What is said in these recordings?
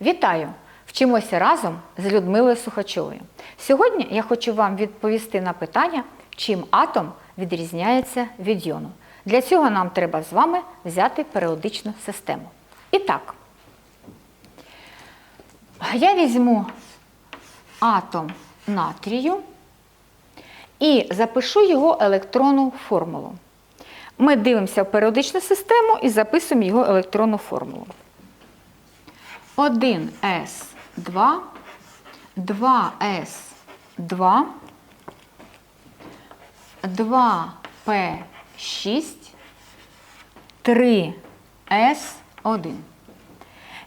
Вітаю! Вчимося разом з Людмилою Сухачовою. Сьогодні я хочу вам відповісти на питання, чим атом відрізняється від йону. Для цього нам треба з вами взяти періодичну систему. І так, я візьму атом натрію і запишу його електронну формулу. Ми дивимося в періодичну систему і записуємо його електронну формулу. 1С2, 2С2, 2П6, 3С1.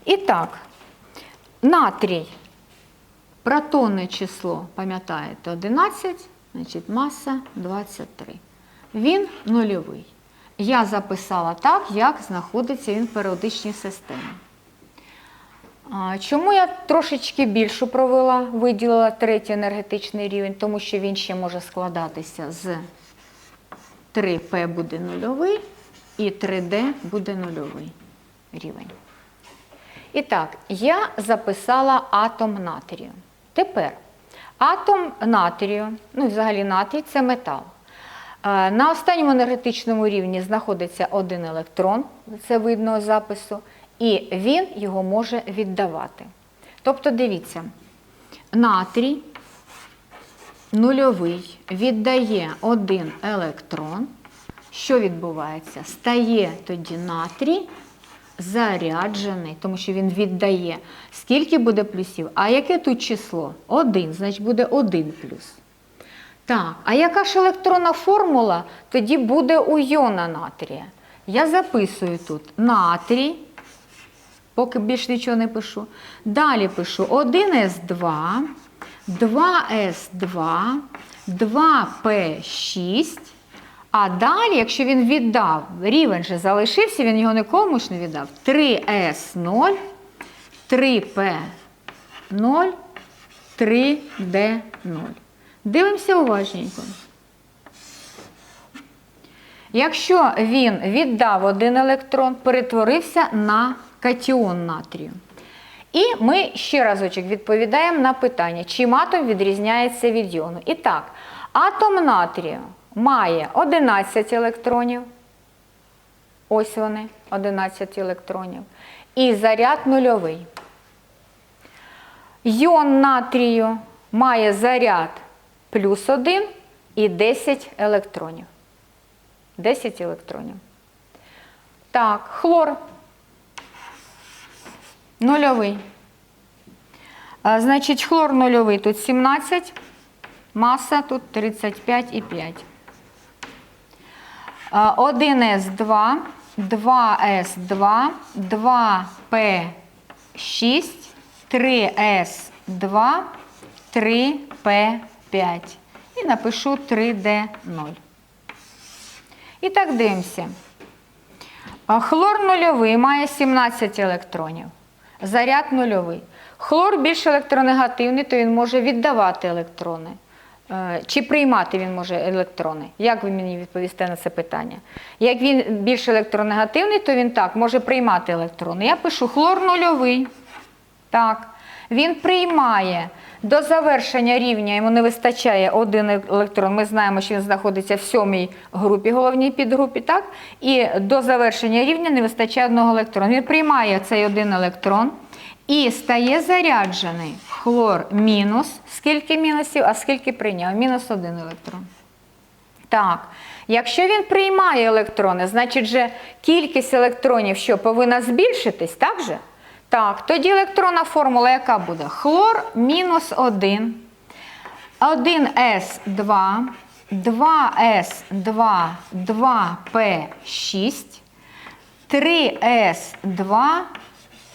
І так, натрій, протонне число, пам'ятаєте, 11, значить маса 23. Він нульовий. Я записала так, як знаходиться він в періодичній системі. Чому я трошечки більшу провела, виділила третій енергетичний рівень, тому що він ще може складатися з 3П буде нульовий і 3D буде нульовий рівень. І так, я записала атом натрію. Тепер атом натрію, ну і взагалі натрій це метал. На останньому енергетичному рівні знаходиться один електрон, це видно з запису, і він його може віддавати. Тобто, дивіться, натрій нульовий віддає один електрон. Що відбувається? Стає тоді натрій заряджений, тому що він віддає. Скільки буде плюсів? А яке тут число? Один, значить буде один плюс. Так, а яка ж електронна формула тоді буде у йона натрія? Я записую тут натрій, поки більш нічого не пишу. Далі пишу 1С2, 2С2, 2П6. А далі, якщо він віддав, рівень же залишився, він його нікому ж не віддав. 3С0, 3П0, 3Д0. Дивимося уважненько. Якщо він віддав один електрон, перетворився на катіон натрію. І ми ще разочок відповідаємо на питання, чим атом відрізняється від йону. І так, атом натрію має 11 електронів. Ось вони, 11 електронів. І заряд нульовий. Йон натрію має заряд плюс 1 і 10 електронів. 10 електронів. Так, хлор. Нульовий. Значить, хлор нульовий тут 17, маса тут 35,5. 1С2, 2С2, 2П6, 3С2, 3П5. І напишу 3D0. І так дивимося. Хлор нульовий має 17 електронів. Заряд нульовий. Хлор більш електронегативний, то він може віддавати електрони. Е, Чи приймати він може електрони? Як ви мені відповісте на це питання? Як він більш електронегативний, то він так може приймати електрони. Я пишу хлор нульовий. Так. Він приймає до завершення рівня, йому не вистачає один електрон. Ми знаємо, що він знаходиться в сьомій групі, головній підгрупі, так? І до завершення рівня не вистачає одного електрона. Він приймає цей один електрон і стає заряджений хлор мінус. Скільки мінусів, а скільки прийняв? Мінус один електрон. Так, якщо він приймає електрони, значить же кількість електронів що повинна збільшитись, так же? Так, тоді електронна формула яка буде? Хлор мінус 1, 1С2, 2С2, 2П6, 3С2,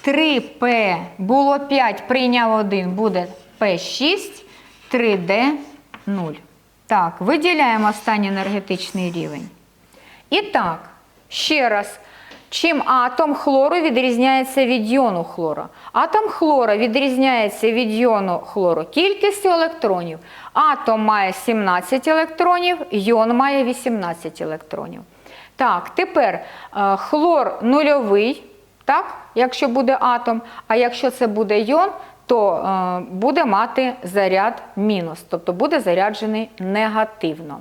3П було 5, прийняв 1, буде П6, 3Д0. Так, виділяємо останній енергетичний рівень. І так, ще раз. Чим атом хлору відрізняється від йону хлора? Атом хлора відрізняється від йону хлору кількістю електронів. Атом має 17 електронів, йон має 18 електронів. Так, тепер е, хлор нульовий, так, якщо буде атом, а якщо це буде йон, то е, буде мати заряд мінус, тобто буде заряджений негативно.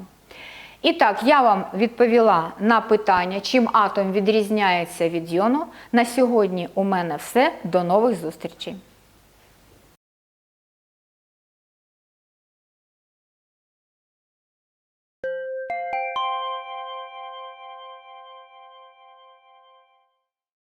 І так, я вам відповіла на питання, чим атом відрізняється від йону. На сьогодні у мене все. До нових зустрічей.